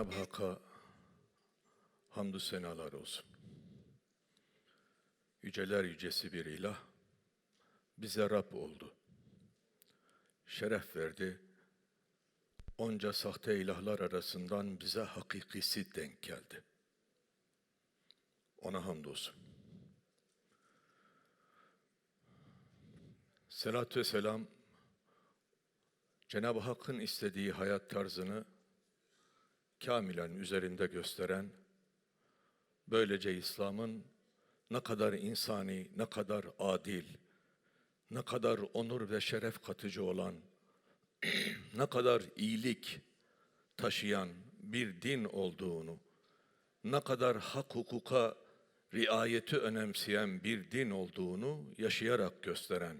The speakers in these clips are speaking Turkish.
Cenab-ı Hakk'a hamdü senalar olsun. Yüceler yücesi bir ilah bize Rab oldu. Şeref verdi. Onca sahte ilahlar arasından bize hakikisi denk geldi. Ona hamdolsun. Selat ve selam Cenab-ı Hakk'ın istediği hayat tarzını kamilen üzerinde gösteren, böylece İslam'ın ne kadar insani, ne kadar adil, ne kadar onur ve şeref katıcı olan, ne kadar iyilik taşıyan bir din olduğunu, ne kadar hak hukuka riayeti önemseyen bir din olduğunu yaşayarak gösteren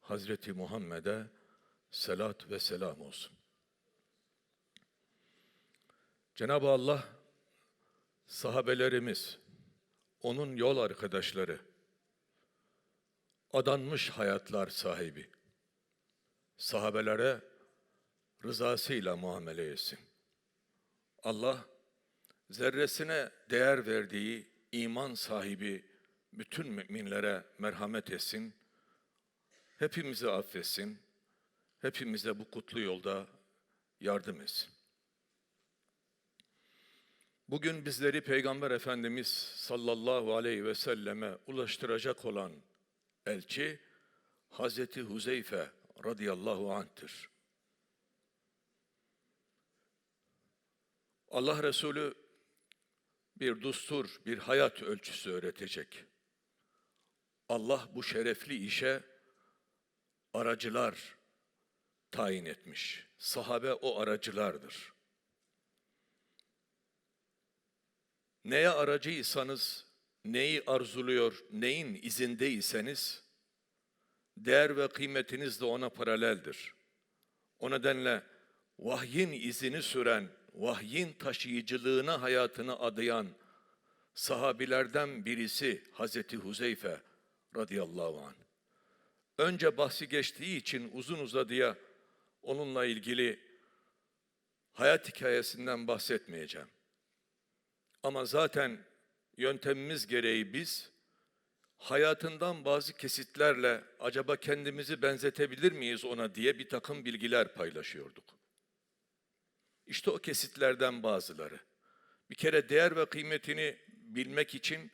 Hazreti Muhammed'e selat ve selam olsun. Cenab-ı Allah sahabelerimiz, onun yol arkadaşları, adanmış hayatlar sahibi, sahabelere rızasıyla muamele etsin. Allah zerresine değer verdiği iman sahibi bütün müminlere merhamet etsin. Hepimizi affetsin. Hepimize bu kutlu yolda yardım etsin. Bugün bizleri Peygamber Efendimiz sallallahu aleyhi ve selleme ulaştıracak olan elçi Hazreti Huzeyfe radıyallahu anh'tır. Allah Resulü bir dustur, bir hayat ölçüsü öğretecek. Allah bu şerefli işe aracılar tayin etmiş. Sahabe o aracılardır. Neye aracıysanız, neyi arzuluyor, neyin izindeyseniz, değer ve kıymetiniz de ona paraleldir. O nedenle vahyin izini süren, vahyin taşıyıcılığına hayatını adayan sahabilerden birisi Hazreti Huzeyfe radıyallahu anh. Önce bahsi geçtiği için uzun uzadıya onunla ilgili hayat hikayesinden bahsetmeyeceğim. Ama zaten yöntemimiz gereği biz hayatından bazı kesitlerle acaba kendimizi benzetebilir miyiz ona diye bir takım bilgiler paylaşıyorduk. İşte o kesitlerden bazıları. Bir kere değer ve kıymetini bilmek için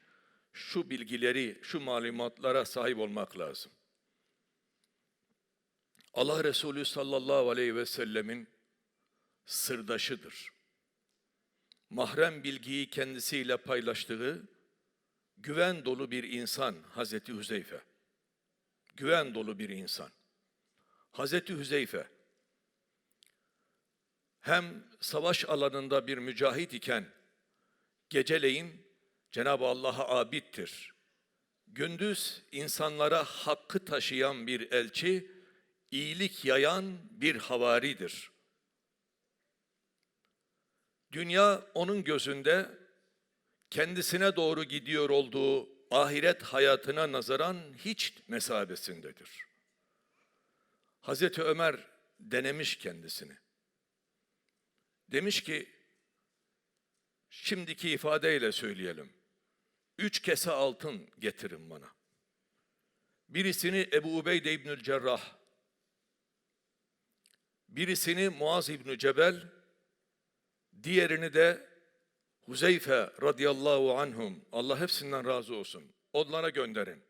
şu bilgileri, şu malumatlara sahip olmak lazım. Allah Resulü sallallahu aleyhi ve sellemin sırdaşıdır. Mahrem bilgiyi kendisiyle paylaştığı güven dolu bir insan Hazreti Hüzeyfe. Güven dolu bir insan. Hazreti Hüzeyfe hem savaş alanında bir mücahit iken geceleyin Cenab-ı Allah'a abittir. Gündüz insanlara hakkı taşıyan bir elçi, iyilik yayan bir havaridir. Dünya onun gözünde kendisine doğru gidiyor olduğu ahiret hayatına nazaran hiç mesabesindedir. Hazreti Ömer denemiş kendisini. Demiş ki, şimdiki ifadeyle söyleyelim. Üç kese altın getirin bana. Birisini Ebu Ubeyde İbnül Cerrah, birisini Muaz İbnü Cebel, diğerini de Huzeyfe radıyallahu anhum, Allah hepsinden razı olsun, onlara gönderin.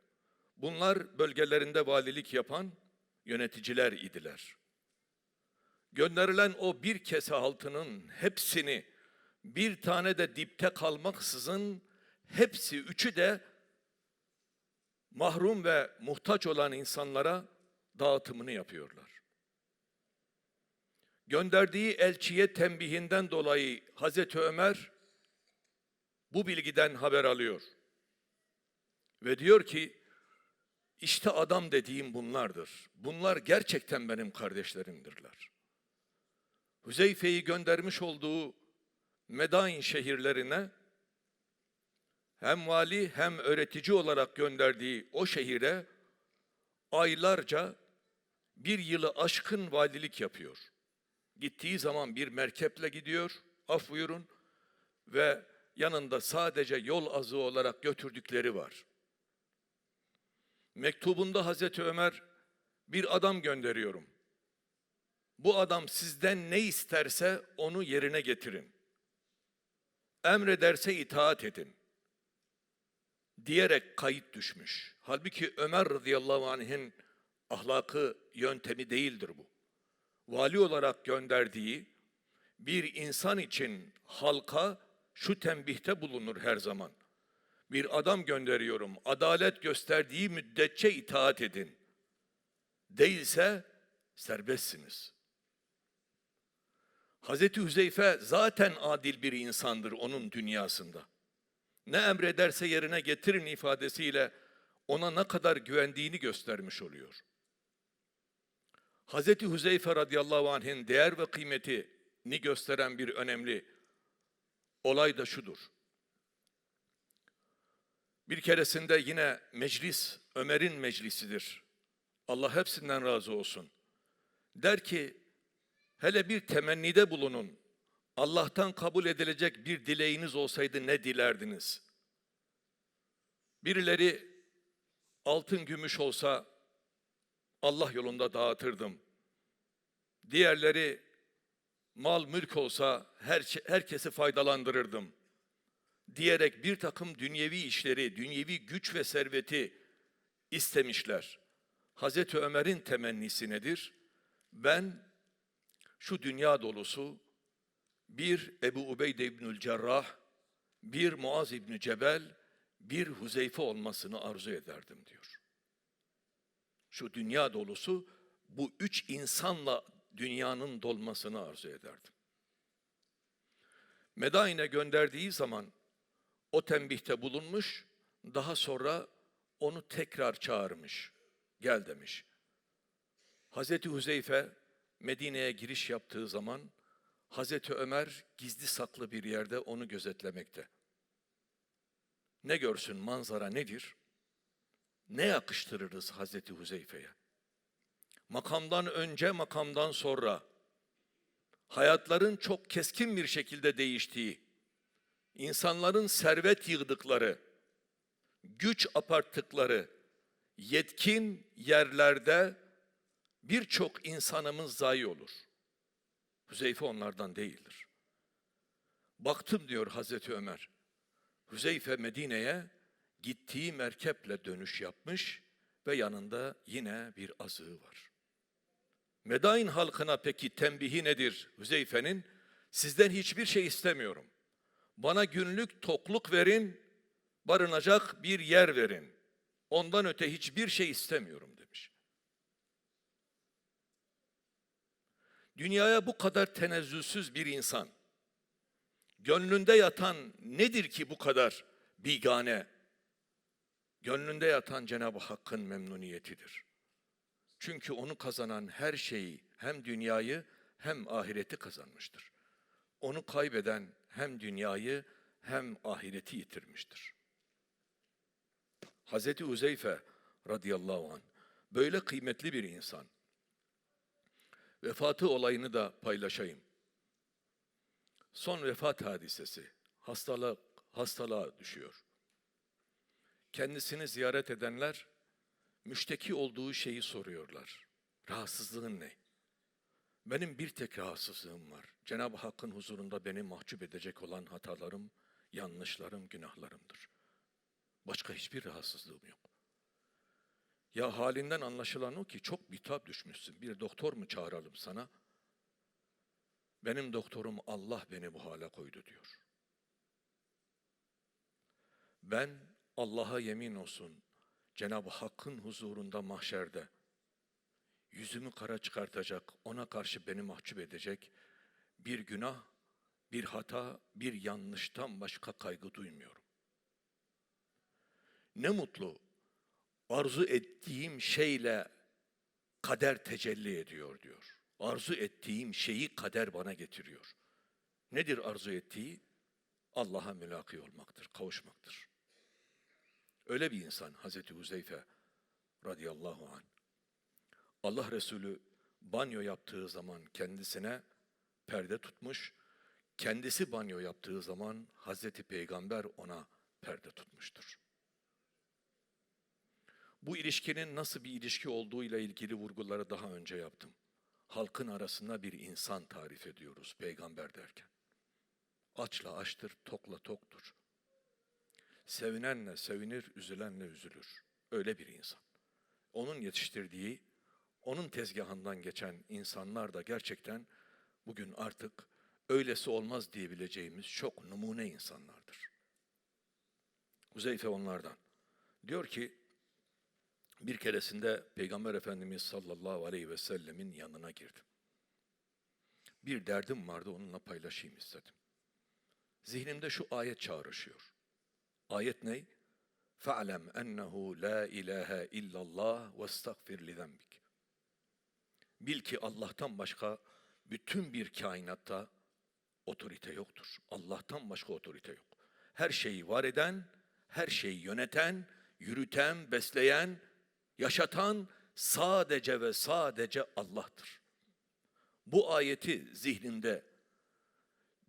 Bunlar bölgelerinde valilik yapan yöneticiler idiler. Gönderilen o bir kese altının hepsini bir tane de dipte kalmaksızın hepsi üçü de mahrum ve muhtaç olan insanlara dağıtımını yapıyorlar. Gönderdiği elçiye tembihinden dolayı Hazreti Ömer bu bilgiden haber alıyor. Ve diyor ki işte adam dediğim bunlardır. Bunlar gerçekten benim kardeşlerimdirler. Hüzeyfe'yi göndermiş olduğu Medain şehirlerine hem vali hem öğretici olarak gönderdiği o şehire aylarca bir yılı aşkın valilik yapıyor. Gittiği zaman bir merkeple gidiyor, af buyurun ve yanında sadece yol azığı olarak götürdükleri var. Mektubunda Hazreti Ömer bir adam gönderiyorum. Bu adam sizden ne isterse onu yerine getirin. Emrederse itaat edin. Diyerek kayıt düşmüş. Halbuki Ömer radıyallahu anh'in ahlakı yöntemi değildir bu. Vali olarak gönderdiği bir insan için halka şu tembihte bulunur her zaman. Bir adam gönderiyorum. Adalet gösterdiği müddetçe itaat edin. Değilse serbestsiniz. Hazreti Hüzeyfe zaten adil bir insandır onun dünyasında. Ne emrederse yerine getirin ifadesiyle ona ne kadar güvendiğini göstermiş oluyor. Hazreti Hüzeyfe radıyallahu anh'in değer ve kıymetini gösteren bir önemli olay da şudur. Bir keresinde yine meclis Ömer'in meclisidir. Allah hepsinden razı olsun. Der ki hele bir temennide bulunun. Allah'tan kabul edilecek bir dileğiniz olsaydı ne dilerdiniz? Birileri altın gümüş olsa Allah yolunda dağıtırdım. Diğerleri mal mülk olsa her, herkesi faydalandırırdım. Diyerek bir takım dünyevi işleri, dünyevi güç ve serveti istemişler. Hazreti Ömer'in temennisi nedir? Ben şu dünya dolusu bir Ebu Ubeyde İbnül Cerrah, bir Muaz İbni Cebel, bir Huzeyfe olmasını arzu ederdim diyor. Şu dünya dolusu bu üç insanla dünyanın dolmasını arzu ederdim. Medain'e gönderdiği zaman o tembihte bulunmuş, daha sonra onu tekrar çağırmış. Gel demiş. Hazreti Huzeyfe Medine'ye giriş yaptığı zaman Hazreti Ömer gizli saklı bir yerde onu gözetlemekte. Ne görsün manzara nedir? Ne yakıştırırız Hazreti Huzeyfe'ye? Makamdan önce, makamdan sonra hayatların çok keskin bir şekilde değiştiği, insanların servet yığdıkları, güç aparttıkları, yetkin yerlerde birçok insanımız zayi olur. Hüzeyfe onlardan değildir. Baktım diyor Hazreti Ömer. Hüzeyfe Medine'ye gittiği merkeple dönüş yapmış ve yanında yine bir azığı var. Medain halkına peki tembihi nedir Hüzeyfe'nin? Sizden hiçbir şey istemiyorum. Bana günlük tokluk verin, barınacak bir yer verin. Ondan öte hiçbir şey istemiyorum demiş. Dünyaya bu kadar tenezzülsüz bir insan, gönlünde yatan nedir ki bu kadar bigane? Gönlünde yatan Cenab-ı Hakk'ın memnuniyetidir. Çünkü onu kazanan her şeyi hem dünyayı hem ahireti kazanmıştır. Onu kaybeden hem dünyayı hem ahireti yitirmiştir. Hazreti Uzeyfe radıyallahu an böyle kıymetli bir insan. Vefatı olayını da paylaşayım. Son vefat hadisesi, hastalık, hastalığa düşüyor. Kendisini ziyaret edenler müşteki olduğu şeyi soruyorlar. Rahatsızlığın ne? Benim bir tek rahatsızlığım var. Cenab-ı Hakk'ın huzurunda beni mahcup edecek olan hatalarım, yanlışlarım, günahlarımdır. Başka hiçbir rahatsızlığım yok. Ya halinden anlaşılan o ki çok bitap düşmüşsün. Bir doktor mu çağıralım sana? Benim doktorum Allah beni bu hale koydu diyor. Ben Allah'a yemin olsun Cenab-ı Hakk'ın huzurunda mahşerde yüzümü kara çıkartacak, ona karşı beni mahcup edecek bir günah, bir hata, bir yanlıştan başka kaygı duymuyorum. Ne mutlu arzu ettiğim şeyle kader tecelli ediyor diyor. Arzu ettiğim şeyi kader bana getiriyor. Nedir arzu ettiği? Allah'a mülaki olmaktır, kavuşmaktır. Öyle bir insan Hazreti Huzeyfe radıyallahu anh. Allah Resulü banyo yaptığı zaman kendisine perde tutmuş, kendisi banyo yaptığı zaman Hazreti Peygamber ona perde tutmuştur. Bu ilişkinin nasıl bir ilişki olduğu ile ilgili vurguları daha önce yaptım. Halkın arasında bir insan tarif ediyoruz peygamber derken. Açla açtır, tokla toktur. Sevinenle sevinir, üzülenle üzülür. Öyle bir insan. Onun yetiştirdiği, onun tezgahından geçen insanlar da gerçekten bugün artık öylesi olmaz diyebileceğimiz çok numune insanlardır. Huzeyfe onlardan. Diyor ki, bir keresinde Peygamber Efendimiz sallallahu aleyhi ve sellemin yanına girdim. Bir derdim vardı onunla paylaşayım istedim. Zihnimde şu ayet çağrışıyor. Ayet ne? Fa'lem ennehu la ilahe illallah ve estağfir li zenbik. Bil ki Allah'tan başka bütün bir kainatta otorite yoktur. Allah'tan başka otorite yok. Her şeyi var eden, her şeyi yöneten, yürüten, besleyen, yaşatan sadece ve sadece Allah'tır. Bu ayeti zihninde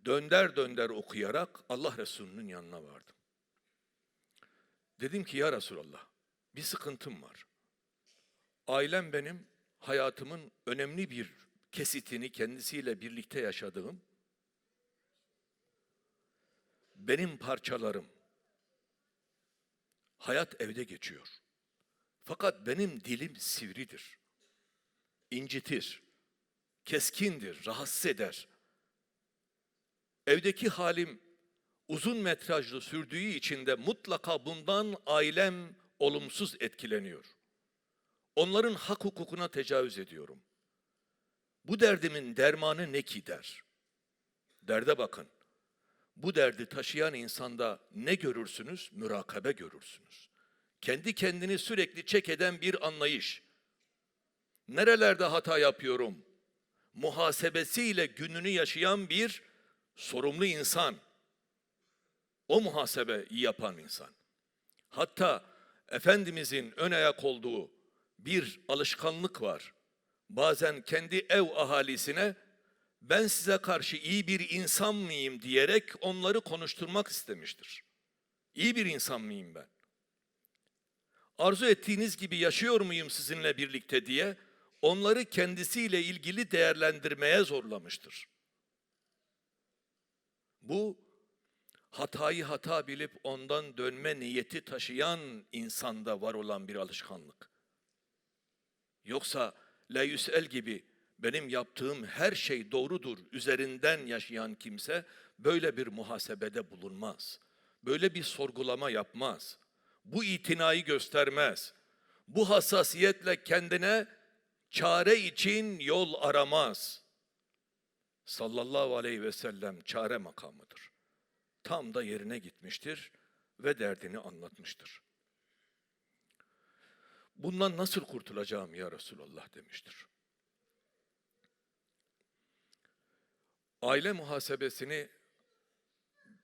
dönder dönder okuyarak Allah Resulü'nün yanına vardım. Dedim ki ya Resulallah bir sıkıntım var. Ailem benim hayatımın önemli bir kesitini kendisiyle birlikte yaşadığım benim parçalarım hayat evde geçiyor. Fakat benim dilim sivridir. incitir, keskindir, rahatsız eder. Evdeki halim uzun metrajlı sürdüğü için de mutlaka bundan ailem olumsuz etkileniyor. Onların hak hukukuna tecavüz ediyorum. Bu derdimin dermanı ne ki der. Derde bakın. Bu derdi taşıyan insanda ne görürsünüz? Mürakabe görürsünüz. Kendi kendini sürekli çek eden bir anlayış. Nerelerde hata yapıyorum? Muhasebesiyle gününü yaşayan bir sorumlu insan. O muhasebeyi yapan insan. Hatta Efendimizin ön ayak olduğu bir alışkanlık var. Bazen kendi ev ahalisine ben size karşı iyi bir insan mıyım diyerek onları konuşturmak istemiştir. İyi bir insan mıyım ben? Arzu ettiğiniz gibi yaşıyor muyum sizinle birlikte diye onları kendisiyle ilgili değerlendirmeye zorlamıştır. Bu hatayı hata bilip ondan dönme niyeti taşıyan insanda var olan bir alışkanlık. Yoksa la gibi benim yaptığım her şey doğrudur üzerinden yaşayan kimse böyle bir muhasebede bulunmaz. Böyle bir sorgulama yapmaz. Bu itinayı göstermez. Bu hassasiyetle kendine çare için yol aramaz. Sallallahu aleyhi ve sellem çare makamıdır. Tam da yerine gitmiştir ve derdini anlatmıştır. Bundan nasıl kurtulacağım ya Resulallah demiştir. Aile muhasebesini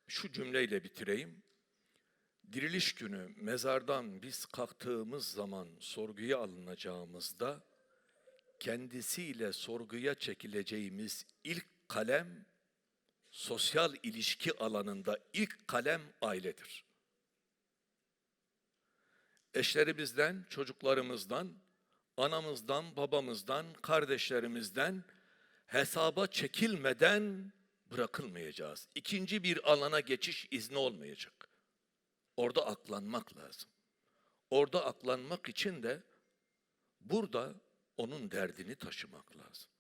şu cümleyle bitireyim. Diriliş günü mezardan biz kalktığımız zaman sorguya alınacağımızda kendisiyle sorguya çekileceğimiz ilk kalem sosyal ilişki alanında ilk kalem ailedir. Eşlerimizden, çocuklarımızdan, anamızdan, babamızdan, kardeşlerimizden hesaba çekilmeden bırakılmayacağız. İkinci bir alana geçiş izni olmayacak. Orada aklanmak lazım. Orada aklanmak için de burada onun derdini taşımak lazım.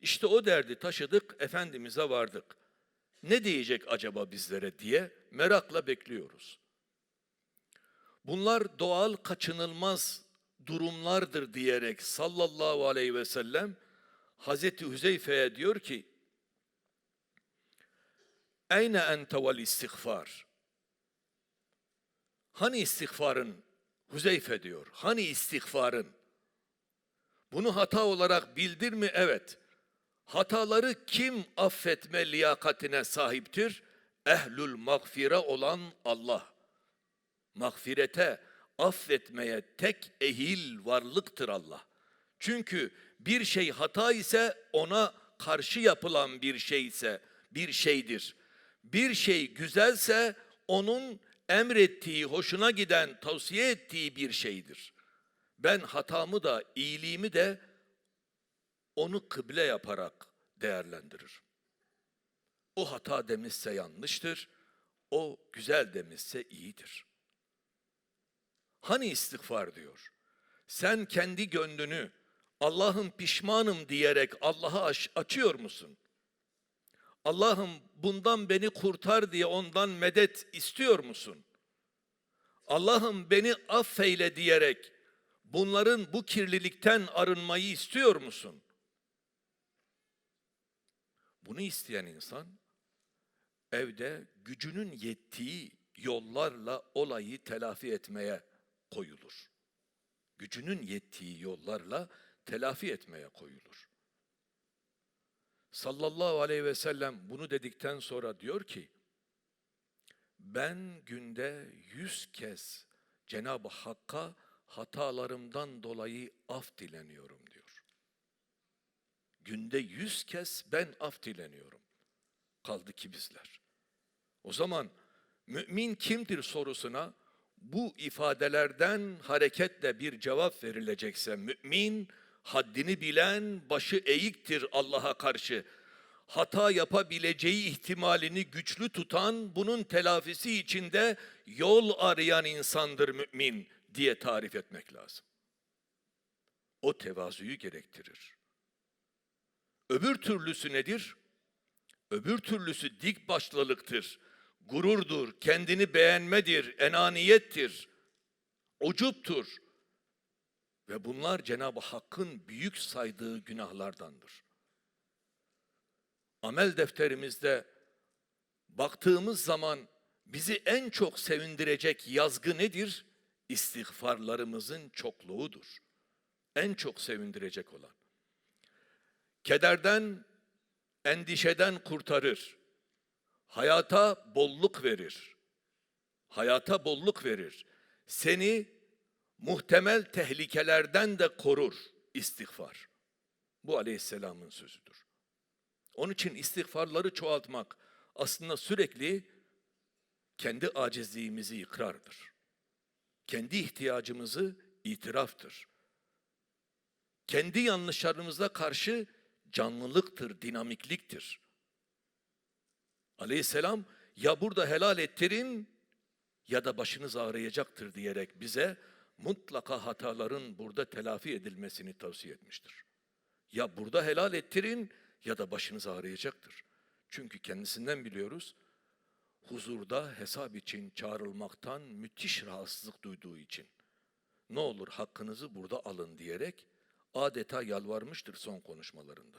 İşte o derdi taşıdık, Efendimiz'e vardık. Ne diyecek acaba bizlere diye merakla bekliyoruz. Bunlar doğal kaçınılmaz durumlardır diyerek sallallahu aleyhi ve sellem Hazreti Hüzeyfe'ye diyor ki Eyne ente vel istiğfar Hani istiğfarın Hüzeyfe diyor. Hani istiğfarın? Bunu hata olarak bildir mi? Evet. Hataları kim affetme liyakatine sahiptir? Ehlül mağfire olan Allah. mağfirete, affetmeye tek ehil varlıktır Allah. Çünkü bir şey hata ise ona karşı yapılan bir şey ise bir şeydir. Bir şey güzelse onun emrettiği, hoşuna giden, tavsiye ettiği bir şeydir. Ben hatamı da, iyiliğimi de onu kıble yaparak değerlendiririm. O hata demişse yanlıştır, o güzel demişse iyidir. Hani istiğfar diyor? Sen kendi gönlünü Allah'ım pişmanım diyerek Allah'a aç- açıyor musun? Allah'ım bundan beni kurtar diye ondan medet istiyor musun? Allah'ım beni affeyle diyerek bunların bu kirlilikten arınmayı istiyor musun? Bunu isteyen insan evde gücünün yettiği yollarla olayı telafi etmeye koyulur. Gücünün yettiği yollarla telafi etmeye koyulur. Sallallahu aleyhi ve sellem bunu dedikten sonra diyor ki, ben günde yüz kez Cenab-ı Hakk'a hatalarımdan dolayı af dileniyorum diyor. Günde yüz kez ben af dileniyorum. Kaldı ki bizler. O zaman mümin kimdir sorusuna bu ifadelerden hareketle bir cevap verilecekse mümin haddini bilen başı eğiktir Allah'a karşı. Hata yapabileceği ihtimalini güçlü tutan bunun telafisi içinde yol arayan insandır mümin diye tarif etmek lazım. O tevazuyu gerektirir. Öbür türlüsü nedir? Öbür türlüsü dik başlılıktır, gururdur, kendini beğenmedir, enaniyettir, ucuptur. Ve bunlar Cenab-ı Hakk'ın büyük saydığı günahlardandır. Amel defterimizde baktığımız zaman bizi en çok sevindirecek yazgı nedir? İstiğfarlarımızın çokluğudur. En çok sevindirecek olan. Kederden, endişeden kurtarır. Hayata bolluk verir. Hayata bolluk verir. Seni muhtemel tehlikelerden de korur istiğfar. Bu aleyhisselamın sözüdür. Onun için istiğfarları çoğaltmak aslında sürekli kendi acizliğimizi ikrardır. Kendi ihtiyacımızı itiraftır. Kendi yanlışlarımıza karşı canlılıktır, dinamikliktir. Aleyhisselam ya burada helal ettirin ya da başınız ağrıyacaktır diyerek bize mutlaka hataların burada telafi edilmesini tavsiye etmiştir. Ya burada helal ettirin ya da başınız ağrıyacaktır. Çünkü kendisinden biliyoruz huzurda hesap için çağrılmaktan müthiş rahatsızlık duyduğu için ne olur hakkınızı burada alın diyerek adeta yalvarmıştır son konuşmalarında.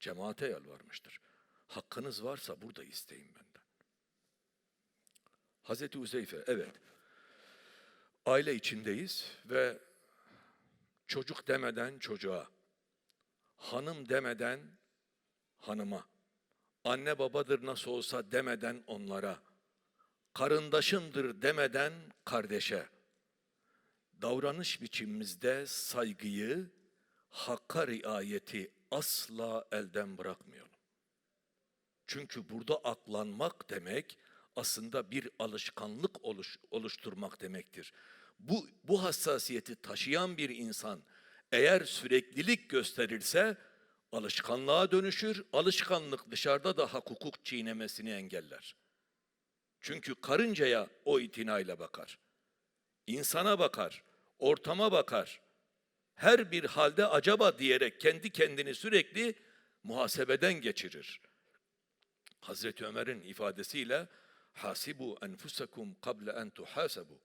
Cemaate yalvarmıştır. Hakkınız varsa burada isteyin benden. Hazreti Uzeyfe, evet. Aile içindeyiz ve çocuk demeden çocuğa, hanım demeden hanıma, anne babadır nasıl olsa demeden onlara, karındaşımdır demeden kardeşe, davranış biçimimizde saygıyı, hakka riayeti asla elden bırakmayalım. Çünkü burada aklanmak demek aslında bir alışkanlık oluş, oluşturmak demektir. Bu, bu hassasiyeti taşıyan bir insan eğer süreklilik gösterirse alışkanlığa dönüşür. Alışkanlık dışarıda da hak hukuk çiğnemesini engeller. Çünkü karıncaya o itinayla bakar. İnsana bakar, ortama bakar. Her bir halde acaba diyerek kendi kendini sürekli muhasebeden geçirir. Hazreti Ömer'in ifadesiyle hasibu enfusakum kable en tuhasabu.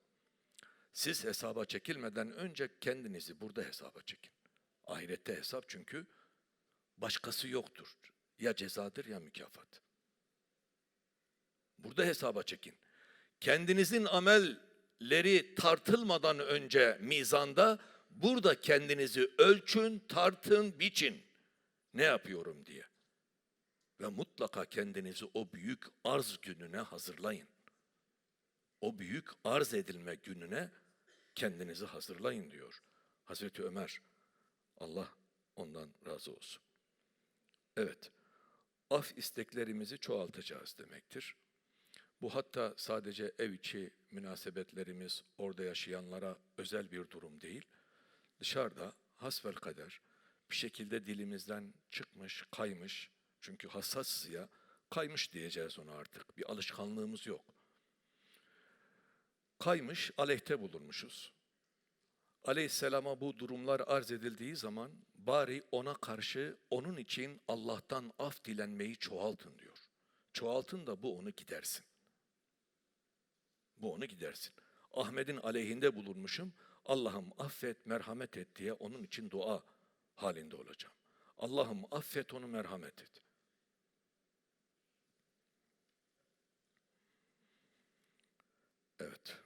Siz hesaba çekilmeden önce kendinizi burada hesaba çekin. Ahirette hesap çünkü başkası yoktur. Ya cezadır ya mükafat. Burada hesaba çekin. Kendinizin amelleri tartılmadan önce mizanda burada kendinizi ölçün, tartın, biçin. Ne yapıyorum diye. Ve mutlaka kendinizi o büyük arz gününe hazırlayın. o büyük arz edilme gününe kendinizi hazırlayın diyor Hazreti Ömer. Allah ondan razı olsun. Evet, af isteklerimizi çoğaltacağız demektir. Bu hatta sadece ev içi münasebetlerimiz, orada yaşayanlara özel bir durum değil. Dışarıda hasbel kader bir şekilde dilimizden çıkmış, kaymış. Çünkü hassasız ya, kaymış diyeceğiz ona artık. Bir alışkanlığımız yok. Kaymış, aleyhte bulunmuşuz. Aleyhisselama bu durumlar arz edildiği zaman bari ona karşı onun için Allah'tan af dilenmeyi çoğaltın diyor. Çoğaltın da bu onu gidersin. Bu onu gidersin. Ahmet'in aleyhinde bulunmuşum. Allah'ım affet, merhamet et diye onun için dua halinde olacağım. Allah'ım affet onu, merhamet et. Evet.